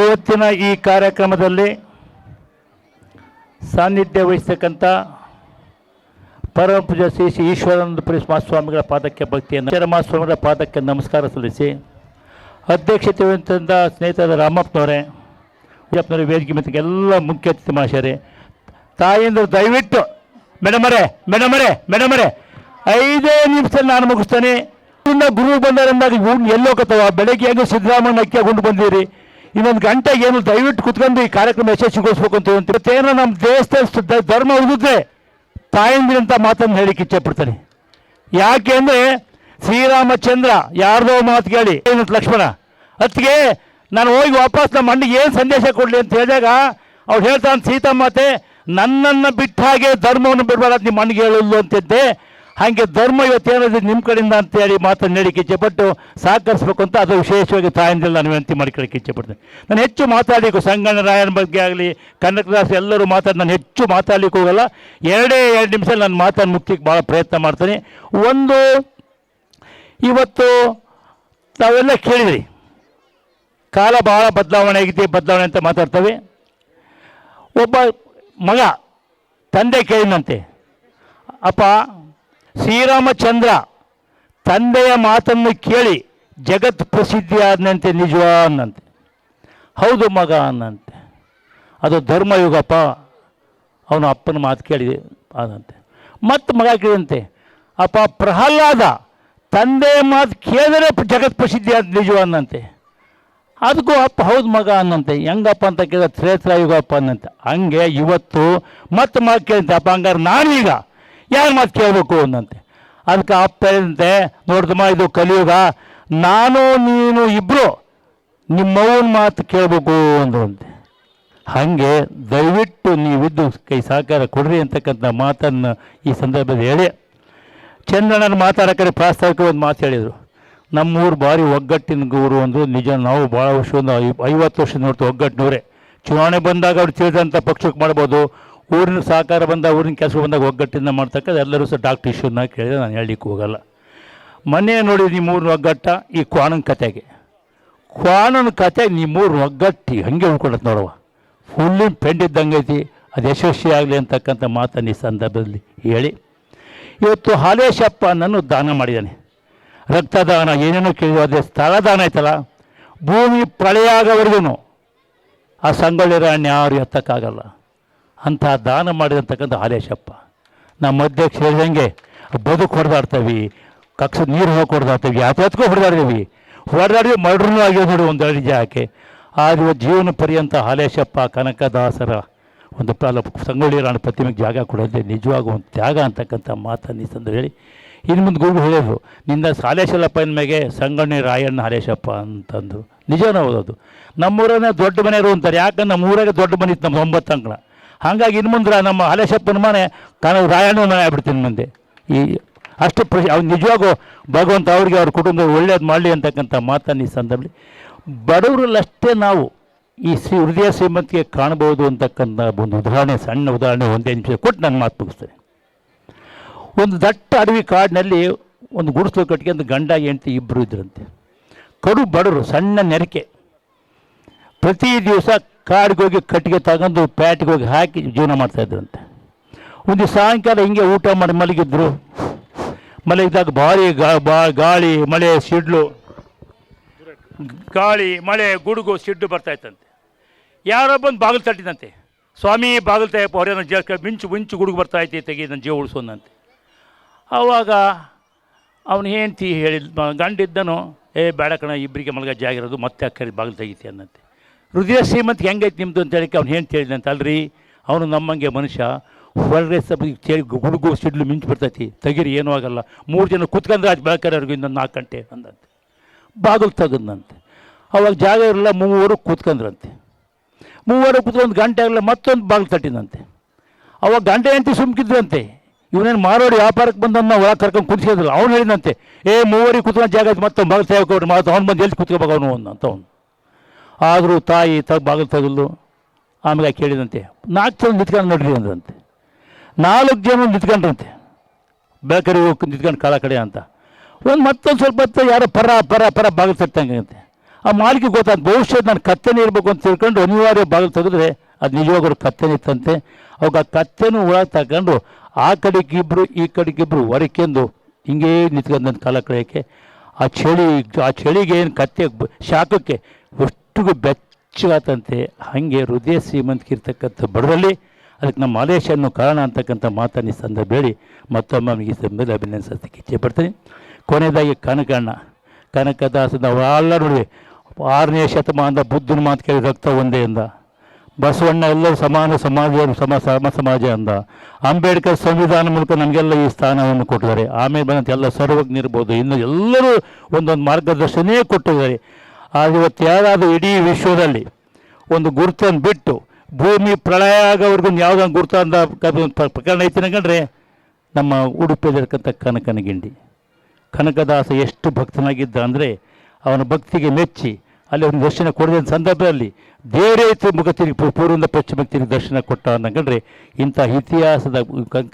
ಇವತ್ತಿನ ಈ ಕಾರ್ಯಕ್ರಮದಲ್ಲಿ ಸಾನ್ನಿಧ್ಯ ವಹಿಸ್ತಕ್ಕಂಥ ಪರಮಪೂಜ ಶ್ರೀ ಶ್ರೀ ಈಶ್ವರಾನಂದ ಪುರಿ ಮಹಾಸ್ವಾಮಿಗಳ ಪಾದಕ್ಕೆ ಭಕ್ತಿಯನ್ನು ಮಹಾಸ್ವಾಮಿಗಳ ಪಾದಕ್ಕೆ ನಮಸ್ಕಾರ ಸಲ್ಲಿಸಿ, ಅಧ್ಯಕ್ಷತೆ ವಹಿಸಿದ ಸ್ನೇಹಿತರಾದ ರಾಮಪ್ಪನವರೇ ವಿಜಯಪ್ಪನವರೇ ವೇದಿಕೆ ಮತ್ತು ಎಲ್ಲ ಮುಖ್ಯ ಅತಿಥಿ ಮಹಾಶಯರೇ ತಾಯಿಯಿಂದ ದಯವಿಟ್ಟು, ಮೇಡಮರೇ ಮೇಡಮರೇ ಮೇಡಮರೇ, ಐದೇ ನಿಮಿಷದಲ್ಲಿ ನಾನು ಮುಗಿಸ್ತೇನೆ. ಇನ್ನು ಗುರು ಬಂದರೆಂದಾಗ ಎಲ್ಲೋ ಎಲ್ಲೋಕತ್ತವ ಬೆಳಗ್ಗೆ ಹೆಂಗೆ ಸಿದ್ದರಾಮಯ್ಯ ಅಕ್ಕಿ ಕೊಂಡು ಬಂದಿರಿ ಇನ್ನೊಂದು ಗಂಟೆ ಏನು ದಯವಿಟ್ಟು ಕುತ್ಕೊಂಡು ಈ ಕಾರ್ಯಕ್ರಮ ಯಶಸ್ವಿಗೊಳಿಸ್ಬೇಕು ಅಂತ ಹೇಳ್ತೀವಿ ಮತ್ತೇನೋ ನಮ್ಮ ದೇಶದ ಧರ್ಮ ಉಳಿದ್ರೆ ಅಂತ ಮಾತನ್ನು ಹೇಳಿಕ್ಕೆ ಇಚ್ಛೆಪಡ್ತಾನೆ. ಯಾಕೆ ಅಂದರೆ ಶ್ರೀರಾಮಚಂದ್ರ ಯಾರ್ದೋ ಮಾತು ಕೇಳಿ ಏನಂತ ಲಕ್ಷ್ಮಣ, ಅತ್ತಿಗೆ ನಾನು ಹೋಗಿ ವಾಪಸ್ ನಮ್ಮ ಅಣ್ಣಿಗೆ ಏನು ಸಂದೇಶ ಕೊಡಲಿ ಅಂತ ಹೇಳಿದಾಗ ಅವ್ರು ಹೇಳ್ತಾನೆ ಸೀತಾ ಮಾತೆ ನನ್ನನ್ನು ಬಿಟ್ಟ ಹಾಗೆ ಧರ್ಮವನ್ನು ಬಿಡಬಾರ ನಿಮ್ಮ ಮಣ್ಣಿಗೆ ಹೇಳಲು ಅಂತಿದ್ದೆ. ಹಾಗೆ ಧರ್ಮ ಇವತ್ತೇನಾದ್ರು ನಿಮ್ಮ ಕಡೆಯಿಂದ ಅಂತೇಳಿ ಮಾತನ್ನು ಹೇಳಿಕ್ಕೆ ಇಚ್ಛೆಪಟ್ಟು ಸಹಕರಿಸ್ಬೇಕು ಅಂತ ಅದು ವಿಶೇಷವಾಗಿ ತಾಯಿಂದಿಲ್ಲ ನಾನು ವಿನಂತಿ ಮಾಡ್ಕೊಳ್ಳೋಕೆ ಇಚ್ಛೆಪಡ್ತೇನೆ ನಾನು ಹೆಚ್ಚು ಮಾತಾಡಲಿಕ್ಕೆ ಸಂಗಣ್ಣ ರಾಯನ ಬಗ್ಗೆ ಆಗಲಿ ಕನಕದಾಸ್ ಎಲ್ಲರೂ ಮಾತಾಡಿ, ನಾನು ಹೆಚ್ಚು ಮಾತಾಡಲಿಕ್ಕೆ ಹೋಗಲ್ಲ. ಎರಡೇ ಎರಡು ನಿಮಿಷ ನಾನು ಮಾತನ್ನು ಮುಖ್ಯಕ್ಕೆ ಭಾಳ ಪ್ರಯತ್ನ ಮಾಡ್ತೀನಿ. ಒಂದು, ಇವತ್ತು ತಾವೆಲ್ಲ ಕೇಳಿದ್ರಿ. ಕಾಲ ಭಾಳ ಬದಲಾವಣೆ ಆಗಿದೆ, ಬದಲಾವಣೆ ಅಂತ ಮಾತಾಡ್ತೇವೆ. ಒಬ್ಬ ಮಗ, ತಂದೆ ಕೇಳಿದಂತೆ ಅಪ್ಪ ಶ್ರೀರಾಮಚಂದ್ರ ತಂದೆಯ ಮಾತನ್ನು ಕೇಳಿ ಜಗತ್ ಪ್ರಸಿದ್ಧಿ ಆದನಂತೆ ನಿಜ ಅನ್ನಂತೆ ಹೌದು ಮಗ ಅನ್ನಂತೆ ಅದು ಧರ್ಮಯುಗಪ್ಪ. ಅವನು ಅಪ್ಪನ ಮಾತು ಕೇಳಿದೆ ಆದಂತೆ ಮತ್ತು ಮಗ ಕೇಳಿದಂತೆ, ಅಪ್ಪ ಪ್ರಹ್ಲಾದ ತಂದೆಯ ಮಾತು ಕೇಳಿದರೆ ಜಗತ್ ಪ್ರಸಿದ್ಧಿ ಆದ ನಿಜ ಅನ್ನಂತೆ ಅದಕ್ಕೂ ಅಪ್ಪ ಹೌದು ಮಗ ಅನ್ನಂತೆ ಹೆಂಗಪ್ಪ ಅಂತ ಕೇಳಿದ ತ್ರೇತ್ರ ಯುಗಪ್ಪ ಅನ್ನಂತೆ ಹಂಗೆ ಇವತ್ತು ಮತ್ತು ಮಗ ಕೇಳಿದಂತೆ, ಅಪ್ಪ ಹಂಗಾರೆ ನಾನೀಗ ಯಾರು ಮಾತು ಕೇಳಬೇಕು ಅಂದಂತೆ ಅದಕ್ಕೆ ಅಪ್ಪ ಇದ್ದಂತೆ ನೋಡ್ದಮ್ಮ, ಇದು ಕಲಿಯುಗ. ನಾನು, ನೀನು ಇಬ್ಬರು ನಿಮ್ಮವ್ವನ ಮಾತು ಕೇಳಬೇಕು ಅಂದ್ರಂತೆ. ಹಾಗೆ ದಯವಿಟ್ಟು ನೀವಿದ್ದು ಕೈ ಸಹಕಾರ ಕೊಡ್ರಿ ಅಂತಕ್ಕಂಥ ಮಾತನ್ನು ಈ ಸಂದರ್ಭದಲ್ಲಿ ಹೇಳಿ. ಚಂದ್ರಣ್ಣನ ಮಾತಾಡೋಕೆ ಪ್ರಾಸ್ತಾವಿಕ ಒಂದು ಮಾತು ಹೇಳಿದರು. ನಮ್ಮೂರು ಭಾರಿ ಒಗ್ಗಟ್ಟಿನ ಊರು ಅಂದರು. ನಿಜ ನಾವು ಭಾಳ ವರ್ಷ ಒಂದು ಐವತ್ತು ವರ್ಷ ನೋಡ್ತೀವಿ ಒಗ್ಗಟ್ಟಿನವರೇ. ಚುನಾವಣೆ ಬಂದಾಗ ಅವ್ರು ತಿಳಿದಂಥ ಪಕ್ಷಕ್ಕೆ ಮಾಡ್ಬೋದು. ಊರಿನ ಸಹಕಾರ ಬಂದ, ಊರಿನ ಕೆಲಸ ಬಂದಾಗ ಒಗ್ಗಟ್ಟಿಂದ ಮಾಡ್ತಕ್ಕಂಥ ಎಲ್ಲರೂ ಸಹ ಡಾಕ್ಟರ್ ಇಶ್ಯೂನ ಕೇಳಿದ್ರೆ ನಾನು ಹೇಳಲಿಕ್ಕೆ ಹೋಗಲ್ಲ. ಮೊನ್ನೆ ನೋಡಿ ನಿಮ್ಮೂರಿನ ಒಗ್ಗಟ್ಟ, ಈ ಕ್ವಾಣನ ಕತೆಗೆ. ಕ್ವಾಣನ ಕತೆ ನಿಮ್ಮೂರು ಒಗ್ಗಟ್ಟಿ, ಹಾಗೆ ಉಳ್ಕೊಳತ್ತೆ ನೋಡುವ ಫುಲ್ಲಿ ಪೆಂಡ್ ಇದ್ದಂಗೆ ಐತಿ, ಅದು ಯಶಸ್ವಿ ಆಗಲಿ ಅಂತಕ್ಕಂಥ ಮಾತನ್ನು ಈ ಸಂದರ್ಭದಲ್ಲಿ ಹೇಳಿ. ಇವತ್ತು ಹಾಲೇಶಪ್ಪ ನನ್ನು ದಾನ ಮಾಡಿದ್ದಾನೆ. ರಕ್ತದಾನ, ಏನೇನೋ ಕೇಳಿದ್ರು, ಅದೇ ಸ್ಥಳದಾನ ಐತಲ್ಲ. ಭೂಮಿ ಪ್ರಳಯ ಆಗೋವರೆಗೂ ಆ ಸಂಗೊಳ್ಳಿ ರಾಣಿ ಯಾರು ಎತ್ತಕ್ಕಾಗಲ್ಲ. ಅಂಥ ದಾನ ಮಾಡಿದಂತಕ್ಕಂಥ ಹಾಲೇಶಪ್ಪ. ನಮ್ಮ ಅಧ್ಯಕ್ಷ ಹೇಳಿದಂಗೆ, ಬದುಕು ಹೊಡೆದಾಡ್ತೀವಿ, ಕಕ್ಷ ನೀರು ಹೋಗಿ ಹೊಡೆದಾಡ್ತೀವಿ ಯಾತ್ಯಾತ್ಕೋ ಹೊಡೆದಾಡ್ತೀವಿ. ಹೊಡೆದಾಡಿ ಮರ್ಡ್ರೂ ಆಗ್ಯದ ನೋಡಿ ಒಂದು ಅಡಿ ಜಾಕೆ ಆದ್ರೆ ಜೀವನ ಪರ್ಯಂತ ಹಾಲೇಶಪ್ಪ, ಕನಕದಾಸರ ಒಂದು ಪ್ರಾಲ ಸಂಗೊಳ್ಳಿ ರಾಣ ಪ್ರತಿಮೆಗೆ ಜಾಗ ಕೊಡೋದೇ ನಿಜವಾಗೂ ಒಂದು ತ್ಯಾಗ ಅಂತಕ್ಕಂಥ ಮಾತನ್ನು ಸಂದರ್ಭ ಹೇಳಿ. ಇನ್ನು ಮುಂದೆ ಗುರು ಹೇಳಿದ್ರು, ನಿನ್ನ ಹಾಲೇಶಲ್ಲಪ್ಪನ ಮೇಲೆ ಸಂಗಣ್ಣಿ ರಾಯಣ್ಣ ಹಾಲೇಶಪ್ಪ ಅಂತಂದರು. ನಿಜನ ಓದೋದು ನಮ್ಮೂರನ್ನ ದೊಡ್ಡ ಮನೆಯವರು ಅಂತಾರೆ ಯಾಕಂದ್ರೆ ನಮ್ಮ ಊರಾಗ ದೊಡ್ಡ ಮನೆ ಇತ್ತು ನಮ್ಮ ಒಂಬತ್ತು ಅಂಕಣ. ಹಾಗಾಗಿ ಇನ್ನು ಮುಂದೆ ನಮ್ಮ ಹಲೇಶಪ್ಪನ ಮನೆ ಕಾನ ರಾಯಣ್ಣನ ಮನೆ ಆಗ್ಬಿಡ್ತೀನಿ ಮುಂದೆ. ಈ ಅಷ್ಟು ಪ್ರಶ್, ಅವ್ನು ನಿಜವಾಗೂ ಭಗವಂತ ಅವ್ರಿಗೆ ಅವ್ರ ಕುಟುಂಬ ಒಳ್ಳೇದು ಮಾಡಲಿ ಅಂತಕ್ಕಂಥ ಮಾತನ್ನು ಈ ಸಂದರ್ಭದಲ್ಲಿ. ಬಡವರಲ್ಲಷ್ಟೇ ನಾವು ಈ ಶ್ರೀ ಹೃದಯ ಶ್ರೀಮಂತಿಗೆ ಕಾಣಬಹುದು ಅಂತಕ್ಕಂಥ ಒಂದು ಉದಾಹರಣೆ, ಸಣ್ಣ ಉದಾಹರಣೆ ಒಂದೇ ನಿಮಿಷ ಕೊಟ್ಟು ನಾನು ಮಾತು ಮುಗಿಸ್ತೇನೆ. ಒಂದು ದಟ್ಟ ಅಡವಿ ಕಾಡಿನಲ್ಲಿ ಒಂದು ಗುಡಿಸಲು ಕಟ್ಕೊಂಡು ಗಂಡ, ಹೆಂಡತಿ ಇಬ್ಬರು ಇದ್ರಂತೆ. ಕಡು ಬಡವರು, ಸಣ್ಣ ನೆರಕೆ. ಪ್ರತಿ ದಿವಸ ಕಾಡಿಗೆ ಹೋಗಿ ಕಟ್ಟಿಗೆ ತಗೊಂಡು ಪ್ಯಾಟಿಗೆ ಹೋಗಿ ಹಾಕಿ ಜೀವನ ಮಾಡ್ತಾ ಇದ್ರಂತೆ. ಒಂದು ಸಾಯಂಕಾಲ ಹಿಂಗೆ ಊಟ ಮಾಡಿ ಮಲಗಿದ್ರು. ಮಲಗಿದಾಗ ಭಾರಿ ಗಾಳಿ, ಮಳೆ, ಸಿಡ್ಲು. ಗಾಳಿ, ಮಳೆ, ಗುಡುಗು ಸಿಡ್ಡು ಬರ್ತಾ ಇತ್ತಂತೆ. ಯಾರೋ ಬಂದು ಬಾಗಿಲು ತಟ್ಟಿದಂತೆ. ಸ್ವಾಮಿ, ಬಾಗಿಲು ತೆಗೆಯಪ್ಪ ಹೊರ ಜ ಮಿಂಚು ಮಿಂಚು ಗುಡುಗು ಬರ್ತಾ ಐತಿ ತೆಗಿ ನನ್ನ ಜೀವ ಉಳಿಸೋನಂತೆ. ಆವಾಗ ಅವನು ಹೆಂಡ್ತಿ ಹೇಳಿದ, ಗಂಡಿದ್ದನು, ಏ, ಬೇಡ ಕಣ ಇಬ್ಬರಿಗೆ ಮಲಗ ಜಾಗ ಇರೋದು, ಮತ್ತೆ ಅಕ್ಕರಿ ಬಾಗಿಲು ತೆಗಿತಿ ಅನ್ನಂತೆ. ಹೃದಯ ಶ್ರೀಮಂತ ಹೆಂಗೈತೆ ನಿಮ್ಮದು ಅಂತ ಹೇಳಿ ಅವ್ನು ಹೆಂಡ್ತಿ ಹೇಳಿದಂತೆ ಅಲ್ರಿ ಅವನು ನಮ್ಮಂಗೆ ಮನುಷ್ಯ. ಹೊರಗೆ ಚೇರಿ ಗುಡುಗು ಸಿಡ್ಲು ಮಿಂಚು ಬಿಡ್ತೈತಿ ತೆಗೀರಿ, ಏನೂ ಆಗಲ್ಲ. ಮೂರು ಜನ ಕುತ್ಕೊಂಡ್ರೆ ಅದು ಬೆಳಕರವ್ರಿಗೆ ಇನ್ನೊಂದು ನಾಲ್ಕು ಗಂಟೆ ಅಂದಂತೆ. ಬಾಗಿಲು ತೆಗೆದಂತೆ. ಅವಾಗ ಜಾಗ ಇರಲ್ಲ, ಮೂವರು ಕೂತ್ಕೊಂಡ್ರಂತೆ ಮೂವರು ಕೂತ್ಕೊಂಡು ಗಂಟೆ ಆಗಲ್ಲ ಮತ್ತೊಂದು ಬಾಗಿಲು ತಟ್ಟಿದಂತೆ. ಅವಾಗ ಗಂಟೆ ಹೆಂಡತಿ ಸುಮ್ಕಿದ್ರಂತೆ. ಇವನೇನು ಮಾರೋಡಿ ವ್ಯಾಪಾರಕ್ಕೆ ಬಂದನ್ನ ಒಳಗೆ ಕರ್ಕೊಂಡು ಕುದಿಸಿದ್ರಲ್ಲ ಅವ್ನು ಹೇಳಿದಂತೆ, ಏ, ಮೂವರಿಗೆ ಕೂತ್ಕೊಂಡು ಜಾಗ ಮತ್ತೊಂದು ಬಾಗಿಲು ತೆಗೆಕೊಡ್ರಿ ಮಾತು. ಅವ್ನು ಬಂದು ಎಲ್ಲಿ ಕೂತ್ಕೋಬೇಕು ಅವನು ಅಂತ ಅವನು. ಆದರೂ ತಾಯಿ ತ ಬಾಗಿಲು ತೆಗೆದು ಆಮೇಲೆ ಕೇಳಿದಂತೆ ನಾಲ್ಕು ಜನ ನಿಂತ್ಕೊಂಡು ನೋಡ್ರಿ ಅಂದ್ರಂತೆ. ನಾಲ್ಕು ಜನ ನಿಂತ್ಕೊಂಡ್ರಂತೆ. ಬೇಕರಿ ಹೋಗಿ ನಿಂತ್ಕೊಂಡು ಕಾಲ ಕಡೆ ಅಂತ. ಒಂದು ಮತ್ತೊಂದು ಸ್ವಲ್ಪ ಹೊತ್ತು ಯಾರೋ ಪರ ಪರ ಪರ ಬಾಗಿಲು ತಟ್ಟಂಗಂತೆ ಆ ಮಾಲಿಕ ಗೊತ್ತಾದ ಭವಿಷ್ಯದ ನಾನು ಕತ್ತೆನೇ ಇರಬೇಕು ಅಂತ ತಿಳ್ಕೊಂಡು ಅನಿವಾರ್ಯ ಬಾಗಿಲು ತೆಗೆದ್ರೆ ಅದು ನಿಜವಾಗ್ರು ಕತ್ತೆನೇ ಇತ್ತಂತೆ. ಅವಾಗ ಆ ಕತ್ತೆನೂ ಒಳಗೆ ತಗೊಂಡು ಆ ಕಡೆಗಿಬ್ರು, ಈ ಕಡೆಗಿಬ್ರು ಹೊರಕೆಂದು ಹಿಂಗೇ ನಿಂತ್ಕೊಂಡು ಕಾಲ ಕಳೆಯೋಕ್ಕೆ ಆ ಚಳಿ, ಆ ಚಳಿಗೆ ಏನು ಕತ್ತೆ ಶಾಖಕ್ಕೆ ಅಷ್ಟಿಗೂ ಬೆಚ್ಚಗಾತಂತೆ ಹಾಗೆ ಹೃದಯ ಶ್ರೀಮಂತಕ್ಕಿರ್ತಕ್ಕಂಥ ಬಡದಲ್ಲಿ ಅದಕ್ಕೆ ನಮ್ಮ ಮಾಲೇಶ ಅನ್ನೋ ಕಾರಣ ಅಂತಕ್ಕಂಥ ಮಾತನ್ನು ಸಂದರ್ಭ ಹೇಳಿ ಮತ್ತೊಮ್ಮೆ ಈ ಸಂದರ್ಭದಲ್ಲಿ ಅಭಿನಂದಿಸೋದಕ್ಕೆ ಇಚ್ಛೆ ಪಡ್ತೀನಿ. ಕೊನೆಯದಾಗಿ ಕನಕಣ್ಣ ಕನಕದಾಸದ ಅವರೆಲ್ಲ ನೋಡಿ ಆರನೇ ಶತಮಾನದ ಬುದ್ಧನ ಮಾತು ಕೇಳಿ ರಕ್ತ ಒಂದೇ ಅಂದ. ಬಸವಣ್ಣ ಎಲ್ಲರೂ ಸಮಾನ ಸಮಾಜ, ಸಮ ಸಮ ಸಮಾಜ ಅಂದ. ಅಂಬೇಡ್ಕರ್ ಸಂವಿಧಾನ ಮೂಲಕ ನಮಗೆಲ್ಲ ಈ ಸ್ಥಾನವನ್ನು ಕೊಟ್ಟಿದ್ದಾರೆ. ಆಮೇಲೆ ಬಂದಂತೆ ಎಲ್ಲ ಸರ್ವಜ್ಞ ಇನ್ನು ಎಲ್ಲರೂ ಒಂದೊಂದು ಮಾರ್ಗದರ್ಶನೇ ಕೊಟ್ಟಿದ್ದಾರೆ. ಆದರೆ ಇವತ್ತು ಯಾರಾದರೂ ಇಡೀ ವಿಶ್ವದಲ್ಲಿ ಒಂದು ಗುರುತನ್ನು ಬಿಟ್ಟು ಭೂಮಿ ಪ್ರಳಯ ಆಗೋವರೆಗೂ ಯಾವುದೊಂದು ಗುರುತ ಅಂತ ಪ್ರಕರಣ ಐತಿ ಕಂಡ್ರೆ ನಮ್ಮ ಉಡುಪಿಯಲ್ಲಿರ್ತಕ್ಕಂಥ ಕನಕನಗಿಂಡಿ ಕನಕದಾಸ ಎಷ್ಟು ಭಕ್ತನಾಗಿದ್ದ ಅಂದರೆ ಅವನ ಭಕ್ತಿಗೆ ಮೆಚ್ಚಿ ಅಲ್ಲಿ ಒಂದು ದರ್ಶನ ಕೊಡದ ಸಂದರ್ಭದಲ್ಲಿ ಬೇರೆ ಮುಖ ತಿರುಗಿ ಪೂರ್ವದ ಪಶ್ಚಿಮಕ್ಕೆ ತಿರುಗಿ ದರ್ಶನ ಕೊಟ್ಟ ಅನ್ನಕಂಡ್ರೆ ಇಂಥ ಇತಿಹಾಸದ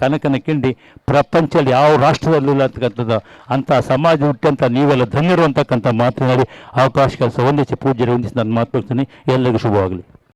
ಕನಕನ ಕಿಂಡಿ ಪ್ರಪಂಚದಲ್ಲಿ ಯಾವ ರಾಷ್ಟ್ರದಲ್ಲೂ ಇಲ್ಲ ಅಂತಕ್ಕಂಥದ್ದು. ಅಂಥ ಸಮಾಜ ಹುಟ್ಟಂಥ ನೀವೆಲ್ಲ ಧನ್ಯರು ಅಂತಕ್ಕಂಥ ಮಾತನಾಡಿ ಅವಕಾಶ ಕೆಲಸ ಹೊಂದಿಸಿ ಪೂಜೆ ಹೊಂದಿಸಿ ನಾನು ಮಾತು ಹೇಳ್ತೀನಿ ಎಲ್ಲರಿಗೂ ಶುಭವಾಗಲಿ.